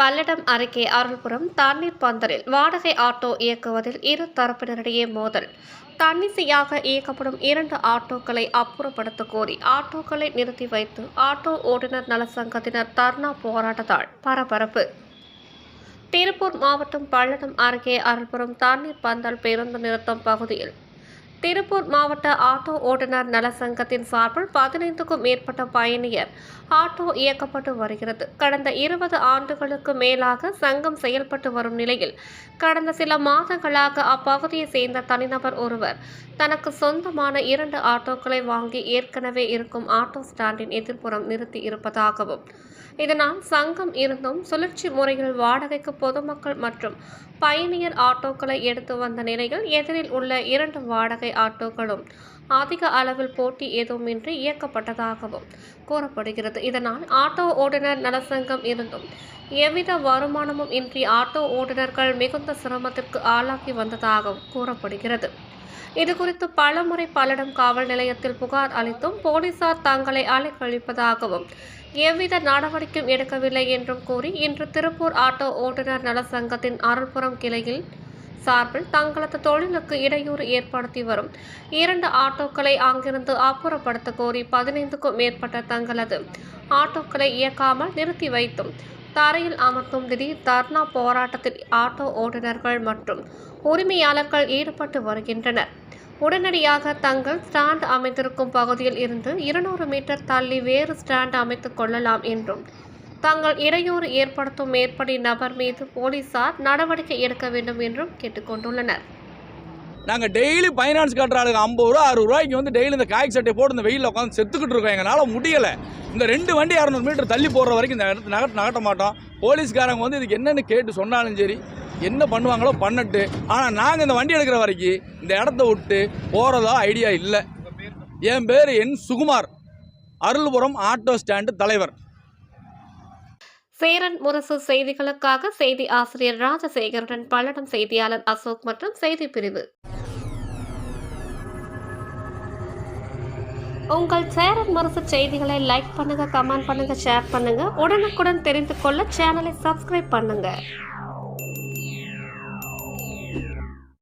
பல்லடம் அருகே அருள்புரம் தண்ணீர் பந்தலில் வாடகை ஆட்டோ இயக்குவதில் இரு தரப்பினரிடையே மோதல். தன்னிசையாக இயக்கப்படும் இரண்டு ஆட்டோக்களை அப்புறப்படுத்த கோரி ஆட்டோக்களை நிறுத்தி வைத்து ஆட்டோ ஓட்டுநர் நல சங்கத்தினர் தர்ணா போராட்டத்தால் பரபரப்பு. திருப்பூர் மாவட்டம் பல்லடம் அருகே அருள்புரம் தண்ணீர் பந்தல் பேருந்து நிறுத்தம் பகுதியில் திருப்பூர் மாவட்ட ஆட்டோ ஓட்டுநர் நல சங்கத்தின் சார்பில் பதினைந்துக்கும் மேற்பட்ட பயணியர் ஆட்டோ இயக்கப்பட்டு வருகிறது. கடந்த இருபது ஆண்டுகளுக்கு மேலாக சங்கம் செயல்பட்டு வரும் நிலையில் கடந்த சில மாதங்களாக அப்பகுதியை சேர்ந்த தனிநபர் ஒருவர் தனக்கு சொந்தமான இரண்டு ஆட்டோக்களை வாங்கி ஏற்கனவே இருக்கும் ஆட்டோ ஸ்டாண்டின் எதிர்ப்புறம் நிறுத்தி இருப்பதாகவும் இதனால் சங்கம் இருந்தும் சுழற்சி முறையில் வாடகைக்கு பொதுமக்கள் மற்றும் பயணியர் ஆட்டோக்களை எடுத்து வந்த நிலையில் எதிரில் உள்ள இரண்டு வாடகை ஆட்டோக்களும் அதிக அளவில் போட்டி எதுவுமின்றி இயக்கப்பட்டதாகவும் கூறப்படுகிறது. இதனால் ஆட்டோ ஓட்டுநர் நலசங்கம் இருந்தும் எவ்வித வருமானமும் இன்றி ஆட்டோ ஓட்டுநர்கள் மிகுந்த சிரமத்திற்கு ஆளாகி வந்ததாகவும் கூறப்படுகிறது. இதுகுறித்து பலமுறை பல்லடம் காவல் நிலையத்தில் புகார் அளித்தும் போலீசார் தங்களை அலைக்கழிப்பதாகவும் எவ்வித நடவடிக்கையும் எடுக்கவில்லை என்றும் கூறி இன்று திருப்பூர் ஆட்டோ ஓட்டுநர் நல சங்கத்தின் அருள்புரம் கிளையில் சார்பில் தங்களது தொழிலுக்கு இடையூறு ஏற்படுத்தி வரும். இரண்டு ஆட்டோக்களை அங்கிருந்து அப்புறப்படுத்த கோரி பதினைந்துக்கும் மேற்பட்ட தங்களது ஆட்டோக்களை இயக்காமல் நிறுத்தி வைத்தும் தரையில் அமர்த்தும் திடீர் தர்ணா போராட்டத்தில் ஆட்டோ ஓட்டுநர்கள் மற்றும் உரிமையாளர்கள் ஈடுபட்டு வருகின்றனர். உடனடியாக தங்கள் ஸ்டாண்ட் அமைத்திருக்கும் பகுதியில் இருந்து இருநூறு மீட்டர் தள்ளி வேறு ஸ்டாண்ட் அமைத்துக் கொள்ளலாம் என்றும் தாங்கள் இடையூறு ஏற்படுத்தும் மேற்படி நபர் மீது போலீசார் நடவடிக்கை எடுக்க வேண்டும் என்றும் கேட்டுக்கொண்டுள்ளனர். நாங்கள் டெய்லி ஃபைனான்ஸ் கட்டுற ஆளுங்க ஐம்பது ரூபா அறுபது ரூபாய்க்கு வந்து டெய்லி இந்த காய்க்கு சட்டை போட்டு இந்த வெயிலில் உட்காந்து செத்துக்கிட்டு இருக்கோம். எங்களால் முடியலை. இந்த ரெண்டு வண்டி இரநூறு மீட்டர் தள்ளி போடுற வரைக்கும் இந்த இடத்து நகட்ட நகட்ட மாட்டோம். போலீஸ்காரங்க வந்து இதுக்கு என்னென்னு கேட்டு சொன்னாலும் சரி என்ன பண்ணுவாங்களோ பண்ணட்டு. ஆனால் நாங்கள் இந்த வண்டி எடுக்கிற வரைக்கும் இந்த இடத்த விட்டு போகிறதா ஐடியா இல்லை. என் பேர் என் சுகுமார். அருள்புரம் ஆட்டோ ஸ்டாண்டு தலைவர். சேரன் முரசு செய்திகளுக்காக செய்தி ஆசிரியர் ராஜசேகருடன் பல்லடம் செய்தியாளர் அசோக் மற்றும் செய்தி பிரிவு. உங்கள் சேரன் முரசு செய்திகளை லைக் பண்ணுங்க கமெண்ட் பண்ணுங்க ஷேர் பண்ணுங்க. உடனுக்குடன் தெரிந்து கொள்ள சேனலை சப்ஸ்கிரைப் பண்ணுங்க.